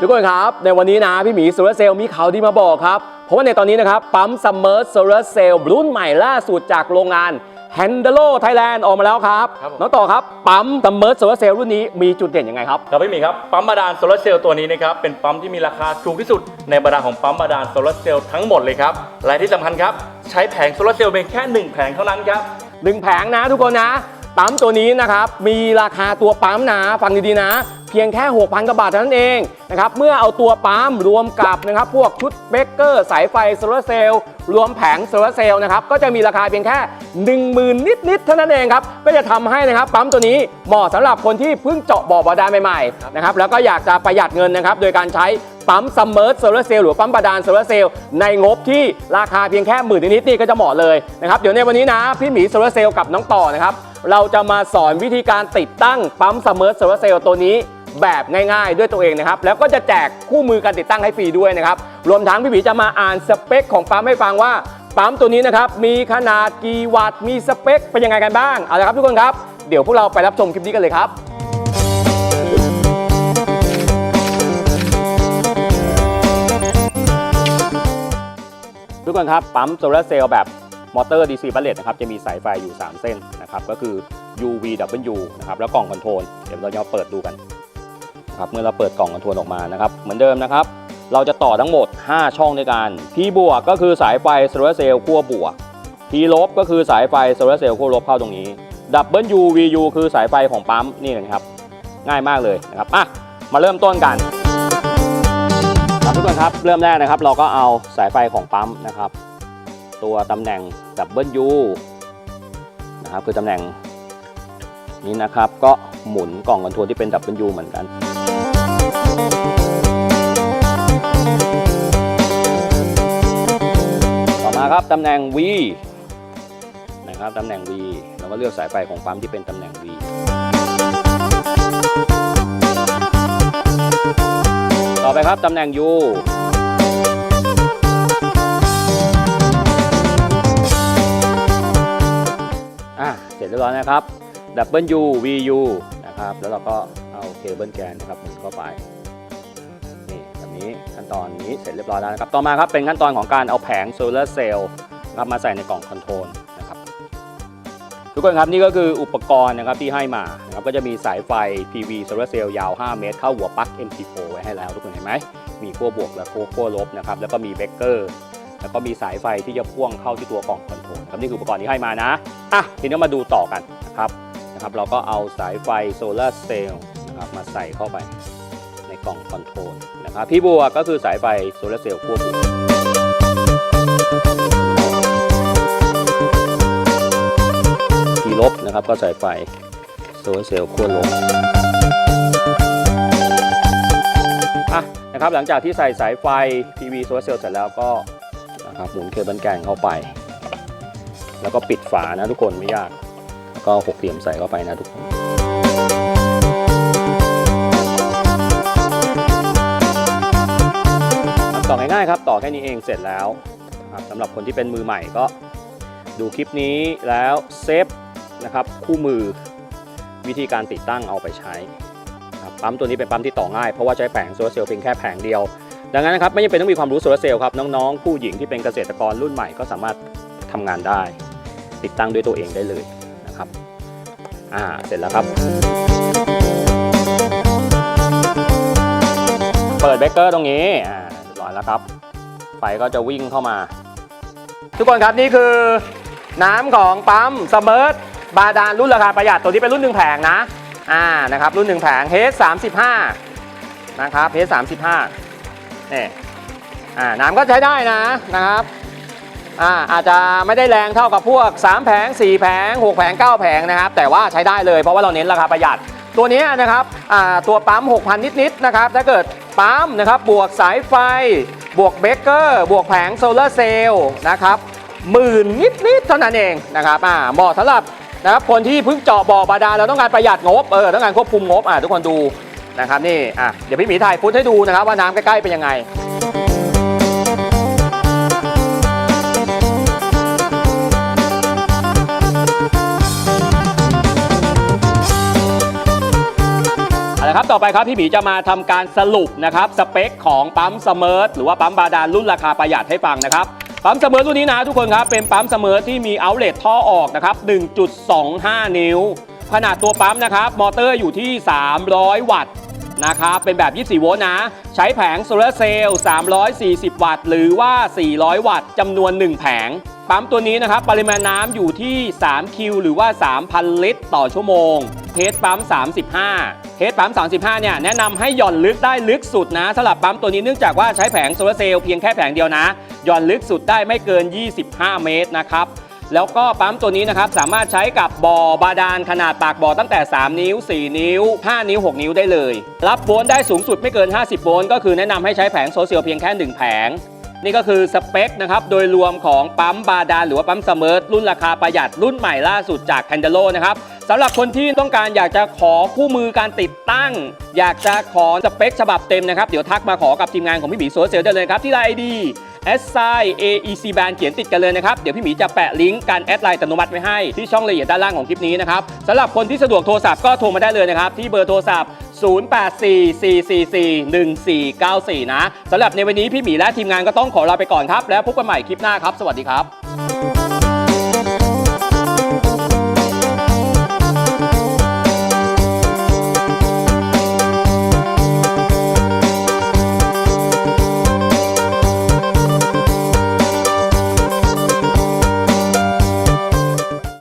ทุกคนครับ ในวันนี้นะพี่หมีโซลาร์เซลล์มีข่าวดีมาบอกครับ เพราะว่าในตอนนี้นะครับ ปั๊มซัมเมอร์โซลาร์เซลล์รุ่นใหม่ล่าสุดจากโรงงาน h a n d l o Thailand ออกมาแล้วครับ ครับผม น้องต่อครับ ปั๊มซัมเมอร์โซลาร์เซลล์รุ่นนี้มีจุดเด่นยังไงครับ ครับพี่หมีครับปั๊มบาดาลโซลาร์เซลล์ตัวนี้นะครับเป็นปั๊มที่มีราคาถูกที่สุดในบรรดาของปั๊มบาดาลโซลาร์เซลล์ทั้งหมดเลยครับและที่สำคัญครับใช้แผงโซลาร์เซลล์เพียงแค่หนึ่งแผงเท่านั้นครับ หนึ่งแผงนะทุกคนนะ ปั๊มตัวนี้นะครับมีราคาตัวปั๊มนะฟังดีๆนะ เพียงแค่ 6,000กว่าบาทเท่านั้นเองนะครับเมื่อเอาตัวปั๊มรวมกับนะครับพวกชุดเบกเกอร์ สายไฟโซลาร์เซลล์รวมแผงโซลาร์เซลล์นะครับก็จะมีราคาเพียงแค่ 10,000 นิดๆเท่านั้นเองครับก็จะทำให้นะครับปั๊มตัวนี้เหมาะสำหรับคนที่เพิ่งเจาะบ่อบาดาลใหม่ๆนะครับแล้วก็อยากจะประหยัดเงินนะครับโดยการใช้ปั๊มซัมเมอร์โซลาร์เซลล์หรือปั๊มบาดาลโซลาร์เซลล์ในงบที่ราคาเพียงแค่หมื่นนิดๆนี่ก็จะเหมาะเลยนะครับเดี๋ยวในวันนี้นะพี่หมีโซลาร์เซลล์กับน้องต่อนะครับ เราจะมาสอนวิธีการติดตั้งปั๊มซัมเมอร์โซลาร์เซลล์ตัวนี้แบบง่ายๆ ด้วยตัวเองนะครับ แล้วก็จะแจกคู่มือการติดตั้งให้ฟรีด้วยนะครับ รวมทั้งพี่หมีจะมาอ่านสเปคของปั๊มให้ฟังว่าปั๊มตัวนี้นะครับ มีขนาดกี่วัตต์มีสเปคเป็นยังไงกันบ้าง เอาละครับทุกคนครับ เดี๋ยวพวกเราไปรับชมคลิปนี้กันเลยครับทุกคนครับปั๊มโซลาร์เซลล์แบบมอเตอร์ DC บัลเลตนะครับจะมีสายไฟอยู่ 3 เส้น นะครับก็คือ UVW นะครับแล้วกล่องคอนโทรลเดี๋ยวเราจะมาเปิดดูกันนะครับเมื่อเราเปิดกล่องคอนโทรลออกมานะครับเหมือนเดิมนะครับ เราจะต่อทั้งหมด 5 ช่องด้วยกัน P บวกก็คือสายไฟโซลาร์เซลล์ขั้วบวก P ลบก็คือสายไฟโซลาร์เซลล์ขั้วลบเข้าตรงนี้ W VU คือสายไฟของปั๊มนี่นะครับ ง่ายมากเลยนะครับอะมาเริ่มต้นกันครับทุกคนครับเริ่มแรกนะครับ เราก็เอาสายไฟของปั๊มนะครับ ตัวตำแหน่ง W นะครับคือตำแหน่งนี้นะครับก็หมุนกล่องคอนโทรลที่เป็น W เหมือนกันต่อมาครับตำแหน่ง V นะครับตำแหน่ง V เราก็เลือกสายไฟของปั๊มที่เป็นตำแหน่ง V ต่อไปครับตำแหน่ง U เสร็จเรียบร้อยนะครับ W VU นะครับ แล้วเราก็เอาเคเบิลแกนนะครับหมุนเข้าไป นี่แบบนี้ขั้นตอนนี้เสร็จเรียบร้อยแล้วนะครับ ต่อมาครับเป็นขั้นตอนของการเอาแผงโซลาร์เซลล์นะครับมาใส่ในกล่องคอนโทรลนะครับ ทุกคนครับนี่ก็คืออุปกรณ์นะครับที่ให้มานะครับก็จะมีสายไฟ PV โซลาร์เซลล์ยาว 5 เมตร เข้าหัวปลั๊ก MT4 ไว้ให้แล้วทุกคนเห็นไหม มีขั้วบวกและขั้วขั้วลบนะครับ แล้วก็มีเบรกเกอร์แล้วก็มีสายไฟที่จะพ่วงเข้าที่ตัวกล่องคอนโทรลครับนี่คืออุปกรณ์ที่ให้มานะ อะทีนี้มาดูต่อกันนะครับนะครับ เราก็เอาสายไฟโซลาร์เซลล์นะครับมาใส่เข้าไปในกล่องคอนโทรลนะครับพี่บัวก็คือสายไฟโซลาร์เซลล์ขั้วบวกทีลบนะครับก็สายไฟโซลาร์เซลล์ขั้วลบอะนะครับหลังจากที่ใส่สายไฟ PV โซลาร์เซลล์เสร็จแล้วก็นะครับหมุนเคเบิลแกนเข้าไป แล้วก็ปิดฝานะทุกคนไม่ยาก แล้วก็หกเหลี่ยมใส่เข้าไปนะทุกคนต่อง่ายๆครับ ต่อแค่นี้เองเสร็จแล้วสำหรับคนที่เป็นมือใหม่ก็ดูคลิปนี้แล้วเซฟนะครับคู่มือวิธีการติดตั้งเอาไปใช้ปั๊มตัวนี้เป็นปั๊มที่ต่อง่าย เพราะว่าใช้แผงโซลาร์เซลล์เพียงแค่แผงเดียว ดังนั้นนะครับไม่จำเป็นต้องมีความรู้โซลาร์เซลล์ครับน้องๆผู้หญิงที่เป็นเกษตรกรรุ่นใหม่ก็สามารถทำงานได้ ติดตั้งด้วยตัวเองได้เลยนะครับอ่าเสร็จแล้วครับเปิดเบรกเกอร์ตรงนี้อ่าเรียบร้อยแล้วครับ ไฟก็จะวิ่งเข้ามา ทุกคนครับนี่คือ น้ำของปั๊มสเมิร์ทบาดาลรุ่นราคาประหยัดตัวนี้เป็นรุ่นหนึ่งแผงนะอ่านะครับรุ่นหนึ่งแผง h 35นะครับ h 35นี่ยอ่าน้ำก็ใช้ได้นะนะครับ อ่าอาจจะไม่ได้แรงเท่ากับพวก 3 แผง 4 แผง 6 แผง 9 แผงนะครับ แต่ว่าใช้ได้เลยเพราะว่าเราเน้นราคาประหยัด ตัวนี้นะครับอ่าตัวปั๊ม 6,000 นิดๆนะครับ ถ้าเกิดปั๊มนะครับบวกสายไฟ บวกเบรกเกอร์ บวกแผงโซลาร์เซลล์นะครับหมื่นนิดๆเท่านั้นเองนะครับอ่าเหมาะสำหรับนะครับคนที่เพิ่งเจาะบ่อบาดาลแล้วต้องการประหยัดงบเออต้องการควบคุมงบอ่าทุกคนดูนะครับนี่อะเดี๋ยวพี่หมีถ่ายฟุตให้ดูนะครับว่าน้ำใกล้ๆเป็นยังไง อเอาละครับต่อไปครับพี่หมีจะมาทำการสรุปนะครับสเปคของปั๊มเสมอหรือว่าปั๊มบาดาลรุ่นราคาประหยัดให้ฟังนะครับปั๊มเสมอรุ่นนี้นะทุกคนครับเป็นปั๊มเสมอที่มีเอาเลทท่อออกนะครับ 1.25 นิ้ว ขนาดตัวปั๊มนะครับมอเตอร์อยู่ที่ 300 วัตต์นะครับเป็นแบบ 24 โวลต์นะ ใช้แผงโซลาร์เซลล์ 340 วัตต์ หรือว่า 400 วัตต์จำนวน 1 แผง ปั๊มตัวนี้นะครับปริมาณน้ำอยู่ที่ 3 คิว หรือว่า 3,000 ลิตร ต่อชั่วโมง เทสปั๊ม 35 เทสปั๊ม 35 เนี่ย แนะนำให้หย่อนลึกได้ลึกสุดนะสำหรับปั๊มตัวนี้เนื่องจากว่าใช้แผงโซลาร์เซลล์เพียงแค่แผงเดียวนะ หย่อนลึกสุดได้ไม่เกิน 25 เมตรนะครับแล้วก็ปั๊มตัวนี้นะครับสามารถใช้กับบ่อบาดาลขนาดปากบ่อตั้งแต่ 3 นิ้ว 4 นิ้ว 5 นิ้ว 6 นิ้วได้เลย รับโวลต์ได้สูงสุดไม่เกิน 50 โวลต์ก็คือแนะนำให้ใช้แผงโซลเซลล์เพียงแค่ 1 แผง นี่ก็คือสเปคนะครับโดยรวมของปั๊มบาดาลหรือว่าปั๊มเสมอรุ่นราคาประหยัดรุ่นใหม่ล่าสุดจากแคนเดโลนะครับ สำหรับคนที่ต้องการอยากจะขอคู่มือการติดตั้ง อยากจะขอสเปคฉบับเต็มนะครับ เดี๋ยวทักมาขอกับทีมงานของพี่หมีโซเซลได้เลยครับ ที่ไลน์ ID s i AEC Band เขียนติดกันเลยนะครับ เดี๋ยวพี่หมีจะแปะลิงก์การแอดไลน์อัตโนมัติไว้ให้ที่ช่องละเอียดด้านล่างของคลิปนี้นะครับสำหรับคนที่สะดวกโทรศัพท์ก็โทรมาได้เลยนะครับ ที่เบอร์โทรศัพท์ 0844441494 นะสำหรับในวันนี้พี่หมีและทีมงานก็ต้องขอลาไปก่อนครับ แล้วพบกันใหม่คลิปหน้าครับ สวัสดีครับ